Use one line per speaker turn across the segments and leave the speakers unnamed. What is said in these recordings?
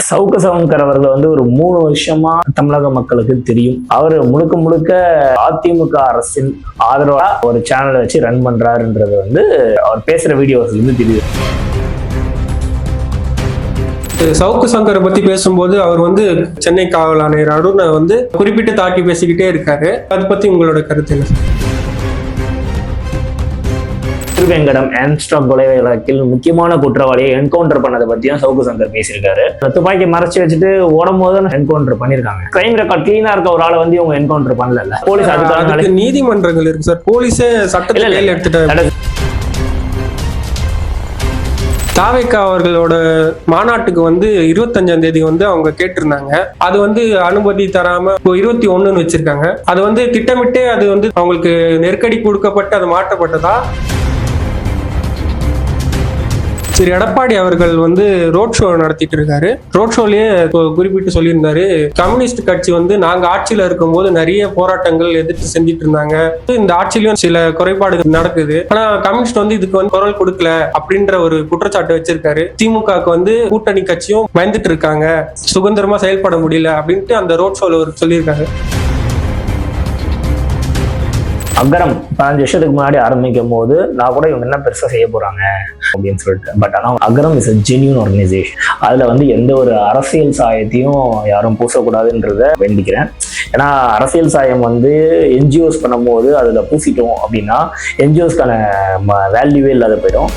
சவுக்க சவுங்கர் அவர்கள் வந்து ஒரு மூணு வருஷமா தமிழக மக்களுக்கு தெரியும். அவர் முழுக்க முழுக்க அதிமுக அரசின் ஆதரவா ஒரு சேனலை வச்சு ரன் பண்றாருன்றது வந்து அவர் பேசுற வீடியோஸ் இருந்து தெரியுது.
சவுக்கு சங்கரை பத்தி பேசும்போது அவர் வந்து சென்னை காவல் ஆணையர் அருணை வந்து குறிப்பிட்டு தாக்கி பேசிக்கிட்டே இருக்காரு. அதை பத்தி உங்களோட கருத்து என்ன? சார்?
திருவேங்கடம் ஆம்ஸ்டாக் கொலை வழக்கில் முக்கியமான குற்றவாளியை என்கவுண்டர் பண்ணதை பத்தியும் சவுக்கு சங்கர் பேசியிருக்காரு. துப்பாக்கி மறைச்சு வச்சுட்டு ஓடும் போது என்கவுண்டர் பண்ணிருக்காங்க கிரைம் ரெக்கார்ட் கிளீனா இருக்க ஒரு ஆளை வந்து இவங்க என்கவுண்டர் பண்ணல போலீஸ் அதுக்கான
அதுக்கு நீதிமன்றங்கள் இருக்கு சார். போலீஸே சட்டத்தை
இல்ல, இல்ல.
கையில் எடுத்துட்டாரு. தாவேக்கா அவர்களோட மாநாட்டுக்கு வந்து இருபத்தஞ்சாம் தேதி வந்து அவங்க கேட்டிருந்தாங்க. அது வந்து அனுமதி தராம இப்போ இருபத்தி ஒண்ணுன்னு வச்சிருக்காங்க. அது வந்து திட்டமிட்டே அது வந்து அவங்களுக்கு நெருக்கடி கொடுக்கப்பட்டு அது மாற்றப்பட்டதா? திரு எடப்பாடி அவர்கள் வந்து ரோட் ஷோ நடத்திட்டு இருக்காரு. ரோட் ஷோலயே இப்போ குறிப்பிட்டு சொல்லியிருந்தாரு கம்யூனிஸ்ட் கட்சி வந்து நாங்க ஆட்சியில இருக்கும்போது நிறைய போராட்டங்கள் எதிர்த்து செஞ்சுட்டு இருந்தாங்க. இந்த ஆட்சியிலும் சில குறைபாடுகள் நடக்குது. ஆனா கம்யூனிஸ்ட் வந்து இதுக்கு வந்து குரல் கொடுக்கல அப்படின்ற ஒரு குற்றச்சாட்டு வச்சிருக்காரு. திமுகவுக்கு வந்து கூட்டணி கட்சியும் பயந்துட்டு இருக்காங்க. சுதந்திரமா செயல்பட முடியல அப்படின்ட்டு அந்த ரோட் ஷோல ஒரு சொல்லியிருக்காரு.
அகரம் பதினஞ்சு வருஷத்துக்கு முன்னாடி ஆரம்பிக்கும் போது நான் கூட இவங்க என்ன பெருசா செய்ய போறாங்க அப்படின்னு சொல்லிட்டு. பட் ஆனால் Agaram is a genuine organisation அதுல வந்து எந்த ஒரு அரசியல் சாயத்தையும் யாரும் பூசக்கூடாதுன்றத வேண்டிக்கிறேன். ஏன்னா அரசியல் சாயம் வந்து என்ஜிஓஸ் பண்ணும்போது அதுல பூசிட்டோம் அப்படின்னா என்ஜிஓஸ்க்கான வேல்யூவே இல்லாத போயிடும்.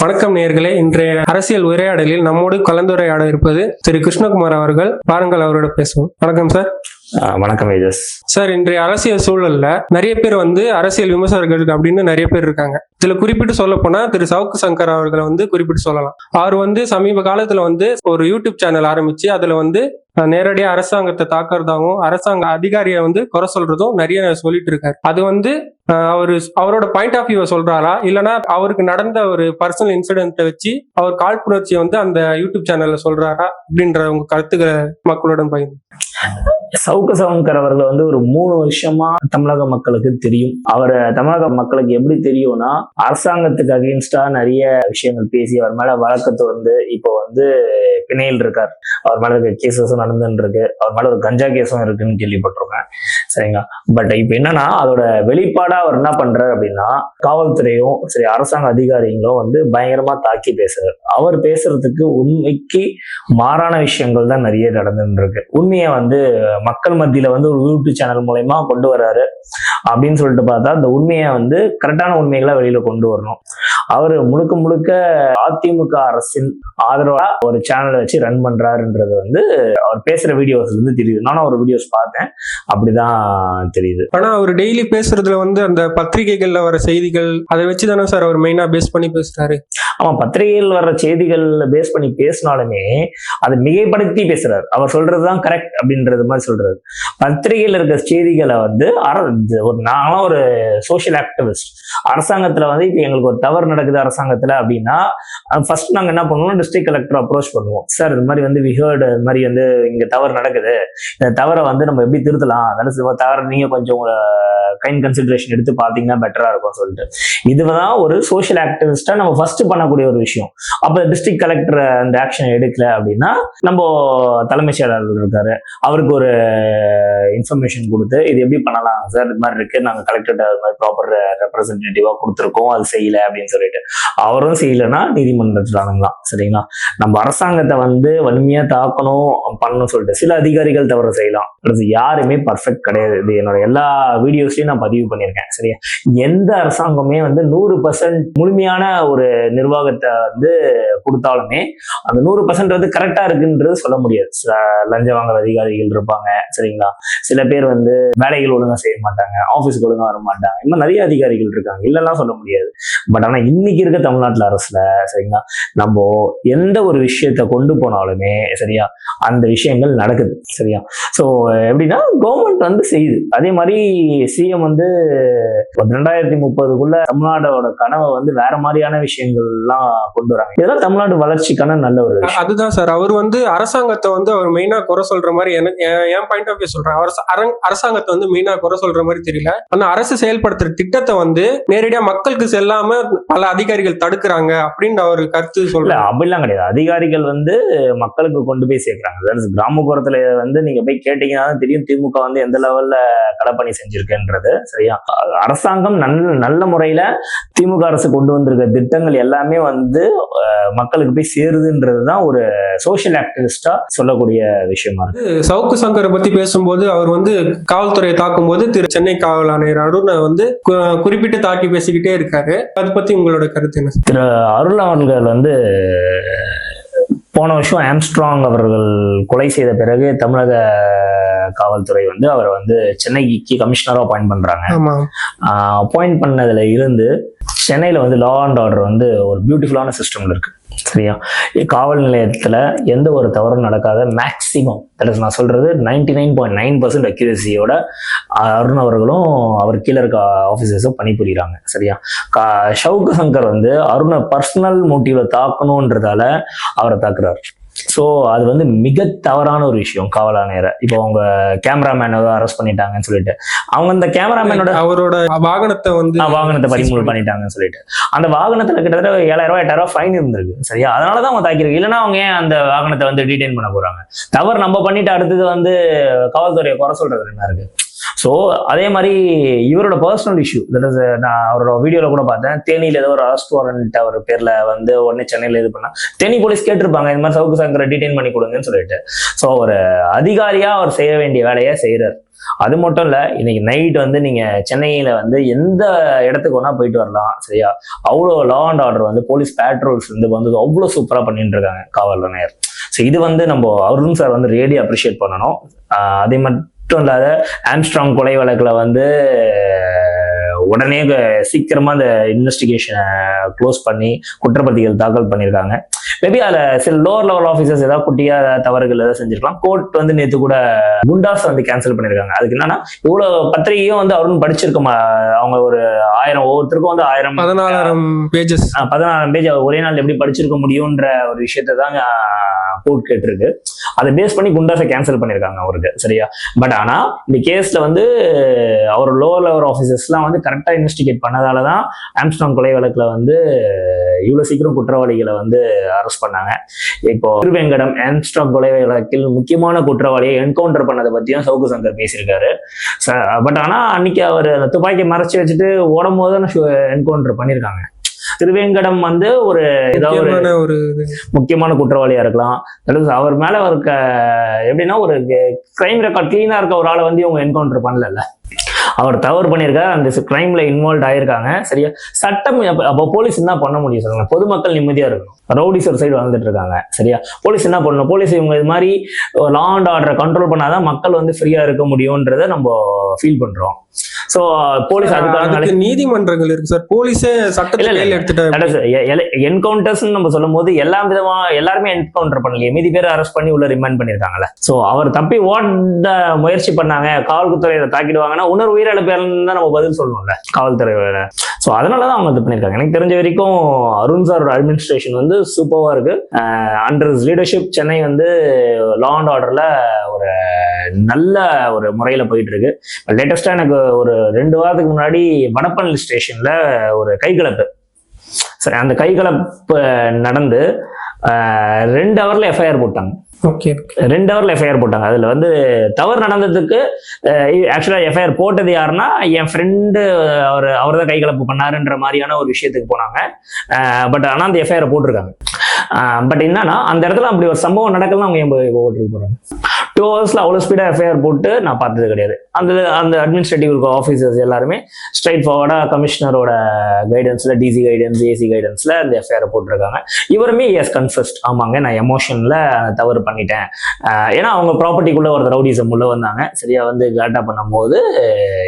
வணக்கம் நேர்களே இன்றைய அரசியல் உரையாடலில் நம்மோடு கலந்துரையாட இருப்பது திரு கிருஷ்ணகுமார் அவர்கள். பாருங்கள் அவரோட பேசுவோம். வணக்கம் சார்.
வணக்கம் ஏஜஸ்
சார் இன்றைய அரசியல் சூழல்ல நிறைய பேர் வந்து அரசியல் விமர்சகர்கள் அப்படின்னு நிறைய பேர் இருக்காங்க. இதுல குறிப்பிட்டு சொல்ல போனா திரு. சவுக்கு சங்கர் அவர்களை வந்து குறிப்பிட்டு சொல்லலாம். அவர் வந்து சமீப காலத்துல வந்து ஒரு யூடியூப் சேனல் ஆரம்பிச்சு அதுல வந்து நேரடியாக நேரடியா அரசாங்கத்தை தாக்குறதாகவும் அரசாங்க அதிகாரியை வந்து குறை சொல்றதும் நிறைய சொல்லிட்டு இருக்காரு. அது வந்து அவரு அவரோட பாயிண்ட் ஆஃப் வியூவை சொல்றாரா? இல்லைன்னா அவருக்கு நடந்த ஒரு பர்சனல் இன்சிடென்ட்டை வச்சு அவர் காழ்ப்புணர்ச்சியை வந்து அந்த யூடியூப் சேனல்ல சொல்றாரா? அப்படின்ற உங்க கருத்துக்களை மக்களுடன் பகிர்ந்து.
சவுக்கு சவுங்கர் அவர்கள் வந்து ஒரு மூணு வருஷமா தமிழக மக்களுக்கு தெரியும். அவர் தமிழக மக்களுக்கு எப்படி தெரியும்னா அரசாங்கத்துக்கு அகேன்ஸ்டா நிறைய விஷயங்கள் பேசி அவர் மேல வழக்கத்தை வந்து இப்போ வந்து பிணையில் இருக்கார். அவர் மேல இருக்க கேசஸும் நடந்துட்டு இருக்கு அவர் மேல ஒரு கஞ்சா கேஸும் இருக்குன்னு கேள்விப்பட்டிருக்கேன். சரிங்களா? பட் இப்போ என்னன்னா அதோட வெளிப்பாடா அவர் என்ன பண்றாரு அப்படின்னா காவல்துறையும் சரி அரசாங்க அதிகாரிகளும் வந்து பயங்கரமா தாக்கி பேசுறாரு. அவர் பேசுறதுக்கு உண்மைக்கு மாறான விஷயங்கள் தான் நிறைய நடந்துட்டு இருக்கு உண்மையை வந்து மக்கள் மத்தியில வந்து ஒரு யூடியூப் சேனல் மூலயமா கொண்டு வர்றாரு. அப்படின்னு சொல்லிட்டு பார்த்தா அந்த உண்மையை வந்து கரெக்டான உண்மைகளை வெளியில கொண்டு வரணும். அவர் முழுக்க முழுக்க அதிமுக அரசின் ஆதரவா ஒரு சேனலை வச்சு ரன் பண்றாருன்றது வந்து அவர் பேசுற வீடியோஸ்ல இருந்து தெரியுது. நானும் ஒரு வீடியோஸ் பார்த்தேன். அப்படிதான் தெரியுது.
ஆனா அவர் டெய்லி பேசுறதுல வந்து அந்த பத்திரிகைகள்ல வர செய்திகள் அதை வச்சு தானே சார் அவர் மெயினா பேஸ் பண்ணி பேசுறாரு?
ஆமா பத்திரிகையில் வர்ற செய்திகள் பேஸ் பண்ணி பேசினாலுமே அதை மிகைப்படுத்தி பேசுறாரு. அவர் சொல்றதுதான் கரெக்ட் அப்படின்றது மாதிரி சொல்றாரு. பத்திரிகையில் இருக்க செய்திகளை வந்து ஒரு நானும் ஒரு சோஷியல் ஆக்டிவிஸ்ட் அரசாங்கத்துல வந்து இப்போ எங்களுக்கு ஒரு தவறு நடக்குது அரசாங்கத்துல அப்படின்னா ஃபர்ஸ்ட் நாங்க என்ன பண்ணுவோம்? டிஸ்ட்ரிக்ட் கலெக்டர் அப்ரோச் பண்ணுவோம். சார் இது மாதிரி வந்து விஹர்டு இது மாதிரி வந்து இங்க தவறு நடக்குது. இந்த தவறை வந்து நம்ம எப்படி திருத்தலாம்? அதனால தவறு நீங்க கொஞ்சம் கைண்ட் கன்சிடரேஷன் எடுத்து பாத்தீங்கன்னா பெட்டரா இருக்கும் சொல்லிட்டு. இதுதான் ஒரு சோஷியல் ஆக்டிவிஸ்டாக நம்ம ஃபர்ஸ்ட் பண்ணக்கூடிய ஒரு விஷயம். அப்போ டிஸ்ட்ரிக்ட் கலெக்டர் அந்த ஆக்ஷன் எடுக்கல அப்படின்னா நம்ம தலைமைச் செயலாளர் இருக்காரு. அவருக்கு ஒரு இன்ஃபர்மேஷன் கொடுத்து இது எப்படி பண்ணலாம்? சார் இது மாதிரி இருக்கு. நாங்கள் கலெக்டர் அது மாதிரி ப்ராப்பர் ரெப்ரஸன்டேட்டிவாக கொடுத்துருக்கோம். அது செய்யல அப்படின்னு சொல்லிட்டு. அவரும் செய்யலைன்னா நீதிமன்றத்தில் அணுகலாம் சரிங்களா? நம்ம அரசாங்கத்தை வந்து வன்மையா தாக்கணும் பண்ணணும் சொல்லிட்டு சில அதிகாரிகள் தவறு செய்யலாம். அடுத்து யாருமே பர்ஃபெக்ட் கிடையாது. இது என்னோட எல்லா வீடியோஸ்லயும் நான் பதிவு பண்ணியிருக்கேன் சரியா? எந்த அரசாங்கமே வந்து நூறு பர்சன்ட் முழுமையான ஒரு நிர்வாகத்தை வந்து கொடுத்தாலுமே அந்த நூறு பர்சன்ட் வந்து கரெக்டா இருக்குன்றது சொல்ல முடியாது. லஞ்சம் வாங்குற அதிகாரிகள் இருப்பாங்க சரிங்களா? சில பேர் வந்து வேலைகள் ஒழுங்கா செய்ய மாட்டாங்க ஆஃபீஸுக்கு ஒழுங்கா வர மாட்டாங்க. இன்னும் நிறைய அதிகாரிகள் இருக்காங்க. இல்லைலாம் சொல்ல முடியாது. பட் ஆனா இன்னைக்கு இருக்க தமிழ்நாட்டுல அரசுல சரிங்களா? நம்ம எந்த ஒரு விஷயத்த கொண்டு போனாலுமே சரியா அந்த விஷயங்கள் நடக்குது சரியா? ஸோ எப்படின்னா கவர்மெண்ட் வந்து செய்யுது. அதே மாதிரி சிஎம் வந்து ரெண்டாயிரத்தி முப்பதுக்குள்ள தமிழ்நாடோட கனவை வந்து வேற மாதிரியான விஷயங்கள்லாம் கொண்டு வராங்க. இதெல்லாம் தமிழ்நாடு வளர்ச்சிக்கான நல்ல ஒரு
அதுதான் சார். அவர் வந்து அரசாங்கத்தை வந்து அவர் மெயினா குறை சொல்ற மாதிரி எனக்கு என்- பாயிண்ட் ஆஃப் வியூ சொல்றேன். அரச- அரங்- அரசாங்கத்தை வந்து மெயினா குறை சொல்ற மாதிரி தெரியல. ஆனா அரசு செயல்படுத்துற திட்டத்தை வந்து நேரடியா மக்களுக்கு செல்லாம பல அதிகாரிகள் தடுக்கிறாங்க அப்படின்னு அவர் கருத்து சொல்ல
அப்படிலாம் கிடையாது. அதிகாரிகள் வந்து மக்களுக்கு கொண்டு போய் சேர்க்கிறாங்க. அதாவது கிராமப்புறத்துல வந்து நீங்க போய் கேட்டீங்கன்னா தான் தெரியும் திமுக வந்து எந்த லெவல்ல களப்பணி செஞ்சிருக்குன்றது. சரியா? அரசாங்கம் நல்ல நல்ல முறையில திமுக அரசு கொண்டு வந்திருக்க திட்டங்கள் எல்லாமே வந்து மக்களுக்கு போய் சேருதுன்றது தான் ஒரு சோஷியல் ஆக்டிவிஸ்டா சொல்லக்கூடிய விஷயமா இருக்கு.
சவுக்கு சங்கரை பத்தி பேசும்போது அவர் வந்து காவல்துறையை தாக்கும் போது திரு சென்னை காவல் ஆணையர் அருணை வந்து குறிப்பிட்டு தாக்கி பேசிக்கிட்டே இருக்காரு. அதை பத்தி உங்களோட கருத்து என்ன? சார்?
அருள் அவர்கள் வந்து போன வருஷம் ஆம்ஸ்ட்ராங் அவர்கள் கொலை செய்த பிறகு தமிழக காவல்துறை வந்து அவரை வந்து சென்னைக்கு கமிஷனராக அப்பாயிண்ட் பண்றாங்க. அப்பாயிண்ட் பண்ணதுல இருந்து சென்னையில வந்து லா அண்ட் ஆர்டர் வந்து ஒரு பியூட்டிஃபுல்லான சிஸ்டம்ல இருக்கு. சரியா? காவல் நிலையத்தில் எந்த ஒரு தவறும் நடக்காத மேக்சிமம் நான் சொல்கிறது ninety nine point nine percent அக்யூரசியோட Arun அவர்களும் அவர் கீழே இருக்க ஆஃபீஸர்ஸும் பணிபுரிகிறாங்க சரியா? கா ஷவுக்கு சங்கர் வந்து அருணை பர்சனல் மோட்டிவை தாக்கணுன்றதால அவரை தாக்குறாரு. ஸோ அது வந்து மிக தவறான ஒரு விஷயம் காவல் ஆணையரை இப்போ அவங்க கேமராமேனை அரெஸ்ட் பண்ணிட்டாங்கன்னு சொல்லிட்டு. அவங்க அந்த கேமராமேனோட
அவரோட வாகனத்தை வந்து
வாகனத்தை பறிமுதல் பண்ணிட்டாங்கன்னு சொல்லிட்டு. அந்த வாகனத்துல கிட்டத்தட்ட ஏழாயிரம் ரூபாய் எட்டாயிரம் ரூபாய் ஃபைன் இருந்திருக்கு. சரியா? அதனாலதான் அவங்க தாக்கிருக்கு இல்லைன்னா அவங்க ஏன் அந்த வாகனத்தை வந்து டீடைன் பண்ண போறாங்க? தவறு நம்ம பண்ணிட்டு அடுத்தது வந்து காவல்துறையை குறை சொல்றது என்ன இருக்கு? ஸோ அதே மாதிரி இவரோட பர்சனல் இஷ்யூ தட் இஸ் நான் அவரோட வீடியோவில் கூட பார்த்தேன். தேனியில் ஏதோ ஒரு அரெஸ்ட் வாரண்ட் அவர் பேரில் வந்து உடனே சென்னையில் இது பண்ணால் தேனி போலீஸ் கேட்டிருப்பாங்க இந்த மாதிரி சவுக்கு சங்கரை டிடைன் பண்ணி கொடுங்கன்னு சொல்லிட்டு. ஸோ ஒரு அதிகாரியாக அவர் செய்ய வேண்டிய வேலையை செய்கிறார் அது மட்டும் இல்லை இன்னைக்கு நைட் வந்து நீங்கள் சென்னையில் வந்து எந்த இடத்துக்கு வேணால் போயிட்டு வரலாம் சரியா? அவ்வளோ லா அண்ட் ஆர்டர் வந்து போலீஸ் பேட்ரோல்ஸ் வந்து வந்து அவ்வளோ சூப்பராக பண்ணிட்டு இருக்காங்க காவல் ஆணையர். ஸோ இது வந்து நம்ம அருண் சார் வந்து ரேடியோ அப்ரிஷியேட் பண்ணணும். அதே மாதிரி குற்றம் இல்லாத ஆம்ஸ்ட்ராங் கொலை வழக்கில் வந்து உடனே க- சீக்கிரமா அந்த இன்வெஸ்டிகேஷனை க்ளோஸ் பண்ணி குற்றப்பத்திகள் தாக்கல் பண்ணியிருக்காங்க. மேபி அதில் சில லோவர் லெவல் ஆஃபீஸர்ஸ் ஏதாவது குட்டியா தவறுகள் ஏதாவது செஞ்சிருக்கலாம். கோர்ட் வந்து நேற்று கூட குண்டாஸ் வந்து கேன்சல் பண்ணியிருக்காங்க. அதுக்கு என்னன்னா இவ்வளோ பத்திரிகையும் வந்து அருண் படிச்சிருக்க அவங்க ஒரு ஆயிரம் ஒவ்வொருத்தருக்கும் வந்து ஆயிரம்
பதினாலாயிரம் பேஜஸ்
பதினாறாம் பேஜ் ஒரே நாள் எப்படி படிச்சிருக்க முடியுன்ற ஒரு விஷயத்தை தான் கோர்ட் கேட்டிருக்கு. அதை பேஸ் பண்ணி குண்டாஸை கேன்சல் பண்ணியிருக்காங்க அவருக்கு சரியா? பட் ஆனா இந்த கேஸ்ல வந்து அவர் லோவர் லெவல் ஆஃபீஸர்ஸ்லாம் வந்து கரெக்டாக இன்வெஸ்டிகேட் பண்ணதால தான் ஆம்ஸ்டாங் கொலை வழக்குல வந்து இவ்வளோ சீக்கிரம் குற்றவாளிகளை வந்து அரெஸ்ட் பண்ணாங்க. இப்போ திருவேங்கடம் ஆம்ஸ்டாங் கொலை வழக்கில் முக்கியமான குற்றவாளியை என்கவுண்டர் பண்ணதை பத்தியும் சவுக்கு சங்கர் பேசியிருக்காரு. பட் ஆனா அன்னைக்கு அவர் அந்த துப்பாக்கி மறைச்சு வச்சுட்டு ஓடும் போது தான் என்கவுண்டர் பண்ணியிருக்காங்க. திருவேங்கடம் வந்து ஒரு ஏதாவது ஒரு
முக்கியமான
குற்றவாளியா இருக்கலாம். அவர் மேல இருக்க எப்படின்னா ஒரு கிரைம் ரெக்கார்ட் கிளீனா இருக்க ஒரு ஆளை வந்து இவங்க என்கவுண்டர் பண்ணல அவர் தவறு பண்ணியிருக்காரு அந்த கிரைம்ல இன்வால்வ் ஆயிருக்காங்க. சரியா? சட்டம் அப்ப- போலீஸ் என்ன பண்ண முடியும் சொல்லுங்க? பொதுமக்கள் நிம்மதியா இருக்கணும். ரவுடிஸ் ஒரு சைடு வந்துட்டு இருக்காங்க. சரியா? போலீஸ் என்ன பண்ணணும்? போலீஸ் இவங்க இது மாதிரி லா அண்ட் ஆர்டரை கண்ட்ரோல் பண்ணாதான் மக்கள் வந்து ஃப்ரீயா இருக்க முடியும்ன்றத நம்ம ஃபீல் பண்றோம். ஸோ போலீஸ்
அதுக்கு நீதிமன்றங்கள் இருக்கு சார். போலீஸே சட்டத்தை
இல்ல, இல்ல.
கையில் எடுத்துட்டா
என்கவுண்டர்ஸ் நம்ம சொல்லும் போது எல்லா விதமா எல்லாருமே என்கவுண்டர் பண்ணலையே. மீதி பேர் அரெஸ்ட் பண்ணி உள்ள ரிமைண்ட் பண்ணிருக்காங்கல்ல சோ அவர் தப்பி ஓட முயற்சி பண்ணாங்க. காவல்துறையில தாக்கிடுவாங்கன்னா உணர்வு உயிரிழப்பேர்னு தான் நம்ம பதில் சொல்லணும்ல காவல்துறையில ஸோ அதனாலதான் அவங்க இது பண்ணியிருக்காங்க. எனக்கு தெரிஞ்ச வரைக்கும் அருண் சாரோட அட்மினிஸ்ட்ரேஷன் வந்து சூப்பராக இருக்கு. அண்டர் லீடர்ஷிப் சென்னை வந்து லா அண்ட் ஆர்டர்ல ஒரு நல்ல ஒரு முறையில போயிட்டு இருக்கு லேட்டஸ்டா எனக்கு ஒரு ரெண்டு வாரத்துக்கு முன்னாடி வடப்பள்ளி ஸ்டேஷன்ல ஒரு கைகலப்பு. சரி அந்த கைகலப்பு நடந்து ரெண்டு ஹவர்ல எஃப்ஐஆர் போட்டாங்க.
ஓகே
ரெண்டு ஹவர்ல எஃப்ஐஆர் போட்டாங்க. அதுல வந்து தவறு நடந்ததுக்கு ஆக்சுவலா எஃப்ஐஆர் போட்டது யாருன்னா என் ஃப்ரெண்டு அவர் அவர் தான் கைகலப்பு பண்ணாருன்ற மாதிரியான ஒரு விஷயத்துக்கு போனாங்க. பட் ஆனா அந்த எஃப்ஐஆர் போட்டிருக்காங்க. பட் என்னன்னா அந்த இடத்துல அப்படி ஒரு சம்பவம் நடக்கலாம் அவங்க ஏன் போறாங்க? டூ ஹவர்ஸ்ல அவ்வளோ ஸ்பீடாக எஃப்ஐஆர் போட்டு நான் பார்த்தது கிடையாது. அந்த அந்த அட்மினிஸ்ட்ரேட்டிவ் இருக்க ஆஃபீஸர்ஸ் எல்லாருமே ஸ்ட்ரைட் ஃபார்வர்டாக கமிஷனரோட கைடன்ஸ்ல டிசி கைடன்ஸ் ஏசி கைடன்ஸ்ல அந்த எஃப்ஐஆர் போட்டிருக்காங்க. இவருமே எஸ் கன்ஃபஸ்ட் ஆமாங்க நான் எமோஷன்ல தவறு பண்ணிட்டேன். ஆஹ் ஏன்னா அவங்க ப்ராப்பர்ட்டிக்குள்ள ஒரு ரவுடிசம் உள்ள வந்தாங்க. சரியா வந்து கலாட்டா பண்ணும்போது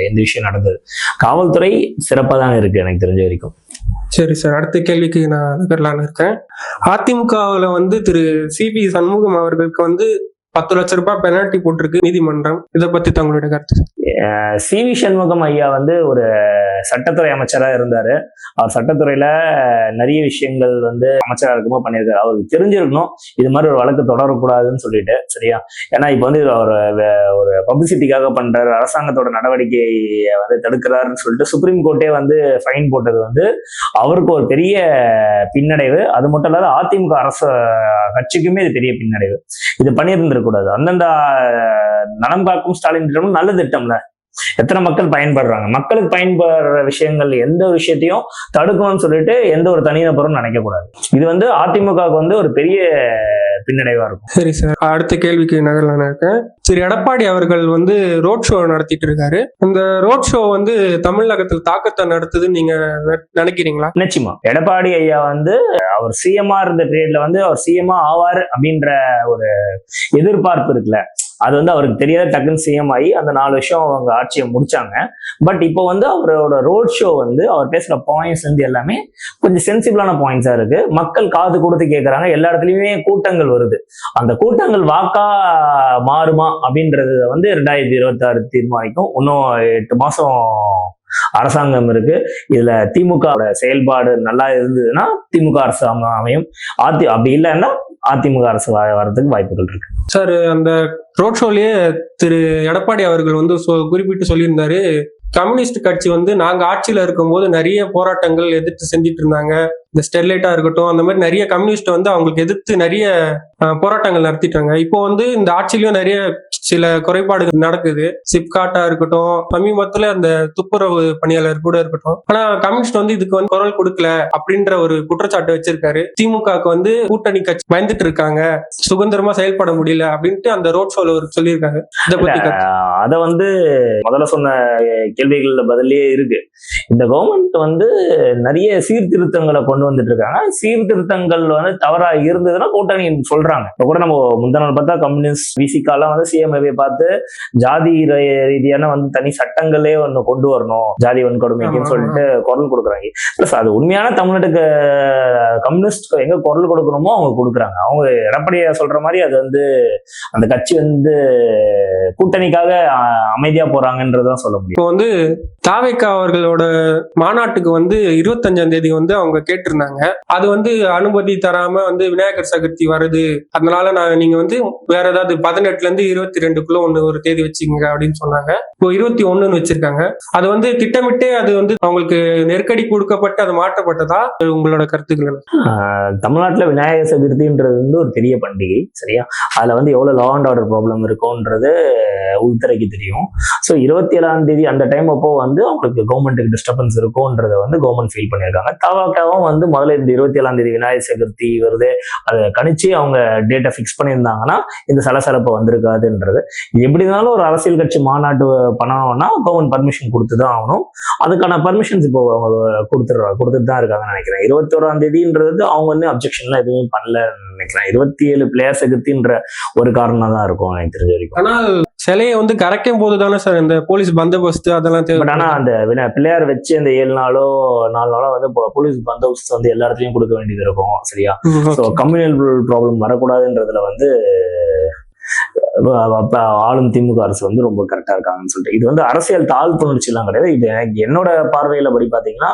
இந்த விஷயம் நடந்தது. காவல்துறை சிறப்பாக தான் இருக்கு எனக்கு தெரிஞ்ச வரைக்கும்.
சரி சார் அடுத்த கேள்விக்கு நான் நகரலான்னு இருக்கேன். அதிமுகவில் வந்து திரு சிபி சண்முகம் அவர்களுக்கு வந்து பத்து லட்ச ரூபாய் பெனால்டி போட்டிருக்கு நீதிமன்றம். இதை பத்தி தங்களுடைய கருத்து.
சி வி சண்முகம் ஐயா வந்து ஒரு சட்டத்துறை அமைச்சரா இருந்தாரு. அவர் சட்டத்துறையில நிறைய விஷயங்கள் வந்து அமைச்சரா இருக்கும்போது பண்ணியிருக்காரு. அவருக்கு தெரிஞ்சிருக்கணும். இது மாதிரி ஒரு வழக்கு தொடரக்கூடாதுன்னு சொல்லிட்டு சரியா? ஏன்னா இப்போ வந்து அவர் ஒரு பப்ளிசிட்டிக்காக பண்றாரு. அரசாங்கத்தோட நடவடிக்கையை வந்து தடுக்கிறாருன்னு சொல்லிட்டு சுப்ரீம் கோர்ட்டே வந்து ஃபைன் போட்டது வந்து அவருக்கு ஒரு பெரிய பின்னடைவு. அது மட்டும் இல்லாத அதிமுக அரசு கட்சிக்குமே இது பெரிய பின்னடைவு. இது பண்ணியிருந்திருக்கு இருக்கக்கூடாது. அந்தந்த நலம் காக்கும் ஸ்டாலின் திட்டம் நல்ல திட்டம்ல. எத்தனை மக்கள் பயன்படுறாங்க? மக்களுக்கு பயன்படுற விஷயங்கள் எந்த விஷயத்தையும் தடுக்கணும்னு சொல்லிட்டு எந்த ஒரு தனிநபரும் நினைக்க கூடாது இது வந்து அதிமுகவுக்கு வந்து ஒரு பெரிய பின்னடைவா இருக்கும்.
சரி சார். அடுத்த கேள்விக்கு நகரலான்னு இருக்கேன். திரு எடப்பாடி அவர்கள் வந்து ரோட் ஷோ நடத்திட்டு இருக்காரு. இந்த ரோட் ஷோ வந்து தமிழகத்தில் தாக்கத்தை நடத்துதுன்னு நீங்க நினைக்கிறீங்களா?
நிச்சயமா. எடப்பாடி ஐயா வந்து அவர் சிஎம்ஆ இருந்த பீரியட்ல வந்து அவர் சிஎம்ஆ ஆவார் அப்படின்ற ஒரு எதிர்பார்ப்பு இருக்குல்ல. அது வந்து அவருக்கு தெரியாத டக்குன்னு சிஎம் ஆகி அந்த நாலு வருஷம் அவங்க ஆட்சியை முடிச்சாங்க. பட் இப்போ வந்து அவரோட ரோட் ஷோ வந்து அவர் பேசுகிற பாயிண்ட்ஸ் வந்து எல்லாமே கொஞ்சம் சென்சிபிளான பாயிண்ட்ஸாக இருக்கு. மக்கள் காது கொடுத்து கேட்குறாங்க எல்லா இடத்துலையுமே கூட்டங்கள் வருது. அந்த கூட்டங்கள் வாக்கா மாறுமா அப்படின்றது வந்து ரெண்டாயிரத்தி இருபத்தாறு தீர்மானிக்கும். இன்னும் எட்டு மாதம் அரசாங்கம் இருக்கு. இதுல திமுக செயல்பாடு நல்லா இருந்ததுன்னா திமுக அரசு அமையும். அதி அப்படி இல்லைன்னா அதிமுக அரசு வர்றதுக்கு வாய்ப்புகள் இருக்கு.
சார் அந்த ரோட் ஷோலயே திரு எடப்பாடி அவர்கள் வந்து சொ- குறிப்பிட்டு சொல்லியிருந்தாரு கம்யூனிஸ்ட் கட்சி வந்து நாங்க ஆட்சியில இருக்கும்போது நிறைய போராட்டங்கள் எதிர்த்து செஞ்சிட்டு இருந்தாங்க. இந்த ஸ்டெர்லைட்டா இருக்கட்டும் அந்த மாதிரி நிறைய கம்யூனிஸ்ட் வந்து அவங்களுக்கு எதிர்த்து நிறைய போராட்டங்கள் நடத்திட்டாங்க. இப்போ வந்து இந்த ஆட்சியிலயும் நிறைய சில குறைபாடுகள் நடக்குது. சிப்காட்டா இருக்கட்டும் சமீபத்துல அந்த துப்புரவு பணியாளர் கூட இருக்கட்டும். ஆனா கம்யூனிஸ்ட் வந்து இதுக்கு வந்து குரல் கொடுக்கல அப்படின்ற ஒரு குற்றச்சாட்டு வச்சிருக்காரு. திமுகவுக்கு வந்து கூட்டணி கட்சி பயந்துட்டு இருக்காங்க. சுதந்திரமா செயல்பட முடியல அப்படின்ட்டு அந்த ரோட் ஷோல ஒரு சொல்லியிருக்காங்க இதை பத்தி.
அதை வந்து முதல்ல சொன்ன கேள்விகள்ல பதிலே இருக்கு. இந்த கவர்மெண்ட் வந்து நிறைய சீர்திருத்தங்களை கொண்டு வந்துட்டு இருக்காங்க. சீர்திருத்தங்கள் வந்து தவறா இருந்ததுன்னா கூட்டணி சொல்றாங்க. இப்ப கூட நம்ம முந்தின நாள் பார்த்தா கம்யூனிஸ்ட் விசிகாலாம் வந்து சிஎம்ஏவை பார்த்து ஜாதி ரீதியான வந்து தனி சட்டங்களே ஒன்று கொண்டு வரணும். ஜாதி வன்கொடுமைக்குன்னு சொல்லிட்டு குரல் கொடுக்குறாங்க. பிளஸ் அது உண்மையான தமிழ்நாட்டுக்கு கம்யூனிஸ்ட் எங்க குரல் கொடுக்கணுமோ அவங்க கொடுக்குறாங்க. அவங்க எடப்பாடியா சொல்ற மாதிரி அது வந்து அந்த கட்சி வந்து கூட்டணிக்காக அமைதியா போறாங்கன்றதான் சொல்ல முடியும்.
இப்போ வந்து தாவேக்கா அவர்களோட மாநாட்டுக்கு வந்து இருபத்தஞ்சாம் தேதி வந்து அவங்க கேட்டிருந்தாங்க. அது வந்து அனுமதி தராம வந்து விநாயகர் சதுர்த்தி வருது. அதனால நான் நீங்க வந்து வேற ஏதாவது பதினெட்டுல இருந்து இருபத்தி ரெண்டுக்குள்ள ஒண்ணு ஒரு தேதி வச்சுக்கோங்க அப்படின்னு சொன்னாங்க. இப்போ இருபத்தி ஒண்ணுன்னு வச்சிருக்காங்க. அது வந்து திட்டமிட்டே அது வந்து அவங்களுக்கு நெருக்கடி கொடுக்கப்பட்டு அது மாற்றப்பட்டதா? உங்களோட கருத்துக்கள்
தமிழ்நாட்டுல விநாயகர் சதுர்த்தின்றது வந்து ஒரு பெரிய பண்டிகை சரியா? அதுல வந்து எவ்வளவு லா அண்ட் ஆர்டர் ப்ராப்ளம் இருக்கும்ன்றது உள்துறைக்கு தெரியும். ஸோ இருபத்தி ஏழாம் தேதி அந்த டைம் அப்போ வந்து அவங்களுக்கு கவர்மெண்ட்டுக்கு டிஸ்டர்பன்ஸ் இருக்கும்ன்றத வந்து கவர்மெண்ட் ஃபீல் பண்ணியிருக்காங்க. தவாக்காவும் வந்து முதல்ல இந்த இருபத்தி ஏழாம் தேதி விநாயகர் சதுர்த்தி வருது. அதை கணிச்சு அவங்க டேட்டை ஃபிக்ஸ் பண்ணியிருந்தாங்கன்னா இந்த சலசலப்பு வந்திருக்காதுன்றது. இது எப்படி இருந்தாலும் ஒரு அரசியல் கட்சி மாநாட்டு பண்ணணும்னா கவர்மெண்ட் பர்மிஷன் கொடுத்து தான் ஆகணும். அதுக்கான பர்மிஷன்ஸ் இப்போ அவங்க கொடுத்துட்றாங்க கொடுத்துட்டு தான் இருக்காங்கன்னு நினைக்கிறேன். இருபத்தோராம் தேதின்றது அவங்க வந்து அப்ஜெக்ஷன்லாம் எதுவுமே பண்ணலன்னு நினைக்கிறேன். இருபத்தி ஏழு பிளேயர் சதுர்த்தின்ற ஒரு காரணம் தான் இருக்கும் எனக்கு தெரிஞ்ச வரைக்கும்.
ஆனால் சிலையை வந்து கரைக்கும் போது தானே சார் இந்த போலீஸ் பந்தோபஸ்து அதெல்லாம் தேவை
ஆனா அந்த பிள்ளையார் வச்சு அந்த ஏழு நாளோ நாலு நாளோ வந்து போலீஸ் பந்தோபஸ்து வந்து எல்லா இடத்துலயும் கொடுக்க வேண்டியது இருக்கும் சரியா ஸோ. கம்யூனல் ப்ராப்ளம் வரக்கூடாதுன்றதுல வந்து ஆளும் திமுக அரசு வந்து ரொம்ப கரெக்டா இருக்காங்கன்னு சொல்லிட்டு. இது வந்து அரசியல் தாழ்ப்புணர்ச்சி எல்லாம் கிடையாது. இது எனக்கு என்னோட பார்வையில படி பாத்தீங்கன்னா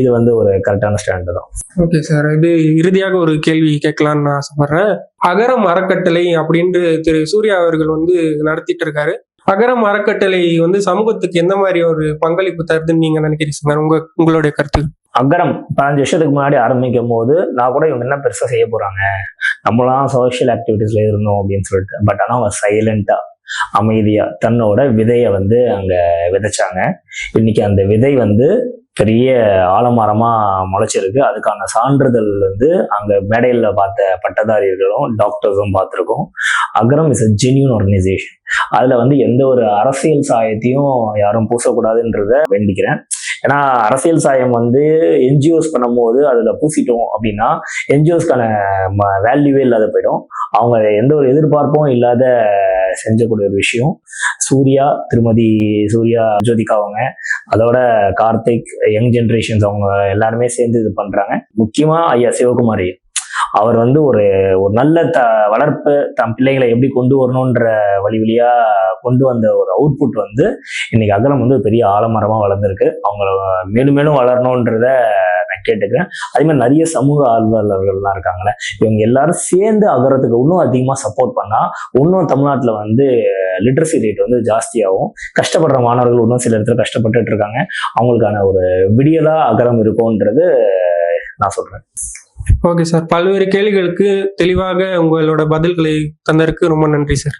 இது வந்து ஒரு கரெக்டான ஸ்டாண்டு தான்.
ஓகே சார் இது இறுதியாக ஒரு கேள்வி கேட்கலான்னு நான் ஆசைப்படுறேன். அகரம் அறக்கட்டளை அப்படின்ட்டு திரு சூர்யா அவர்கள் வந்து நடத்திட்டு இருக்காரு. அகரம் அறக்கட்டளை வந்து சமூகத்துக்கு எந்த மாதிரி ஒரு பங்களிப்பு தருதுன்னு நீங்க நினைக்கிறீங்க சார் உங்க உங்களுடைய கருத்து?
அகரம் பதினஞ்சு வருஷத்துக்கு முன்னாடி ஆரம்பிக்கும் போது நான் கூட இவங்க என்ன பெருசாக செய்ய போகிறாங்க நம்மளாம் சோஷியல் ஆக்டிவிட்டீஸில் இருந்தோம் அப்படின்னு சொல்லிட்டு. பட் ஆனால் அவங்க சைலண்ட்டாக அமைதியாக தன்னோட விதையை வந்து அங்கே விதைச்சாங்க. இன்னைக்கு அந்த விதை வந்து பெரிய ஆலமரமாக முளைச்சிருக்கு. அதுக்கான சான்றிதழ் வந்து அங்கே மேடையில் பார்த்த பட்டதாரிகளும் டாக்டர்ஸும் பார்த்துருக்கோம். Agaram is a genuine organisation அதில் வந்து எந்த ஒரு அரசியல் சாயத்தையும் யாரும் பூசக்கூடாதுன்றத வேண்டிக்கிறேன். ஏன்னா அரசியல் சாயம் வந்து என்ஜிஓஸ் பண்ணும்போது அதில் பூசிட்டோம் அப்படின்னா என்ஜிஓஸ்க்கான வேல்யூவே இல்லாத போயிடும். அவங்க எந்த ஒரு எதிர்பார்ப்பும் இல்லாத செஞ்சக்கூடிய ஒரு விஷயம். சூர்யா திருமதி சூர்யா ஜோதிகா அவங்க. அதோட கார்த்திக் யங் ஜென்ரேஷன்ஸ் அவங்க எல்லாருமே சேர்ந்து இது பண்றாங்க. முக்கியமா ஐயா சிவகுமார். அவர் வந்து ஒரு ஒரு நல்ல த வளர்ப்பு தம் பிள்ளைகளை எப்படி கொண்டு வரணுன்ற வழி வழியா கொண்டு வந்த ஒரு அவுட்புட் வந்து இன்னைக்கு அகலம் வந்து ஒரு பெரிய ஆலமரமா வளர்ந்துருக்கு. அவங்கள மேலும் மேலும் வளரணுன்றத கேட்டுக்கிறேன். அதே மாதிரி நிறைய சமூக ஆர்வலர்கள்லாம் இருக்காங்களே இவங்க எல்லாரும் சேர்ந்து அகரத்துக்கு இன்னும் அதிகமாக சப்போர்ட் பண்ணால் இன்னும் தமிழ்நாட்டில் வந்து லிட்ரஸி ரேட் வந்து ஜாஸ்தியாகும். கஷ்டப்படுற மாணவர்கள் இன்னும் சில இடத்துல கஷ்டப்பட்டுட்டு இருக்காங்க. அவங்களுக்கான ஒரு விடியலாக அகரம் இருக்கும்ன்றது நான் சொல்கிறேன்
ஓகே சார் பல்வேறு கேள்விகளுக்கு தெளிவாக உங்களோட பதில்களை தந்ததற்கு ரொம்ப நன்றி சார்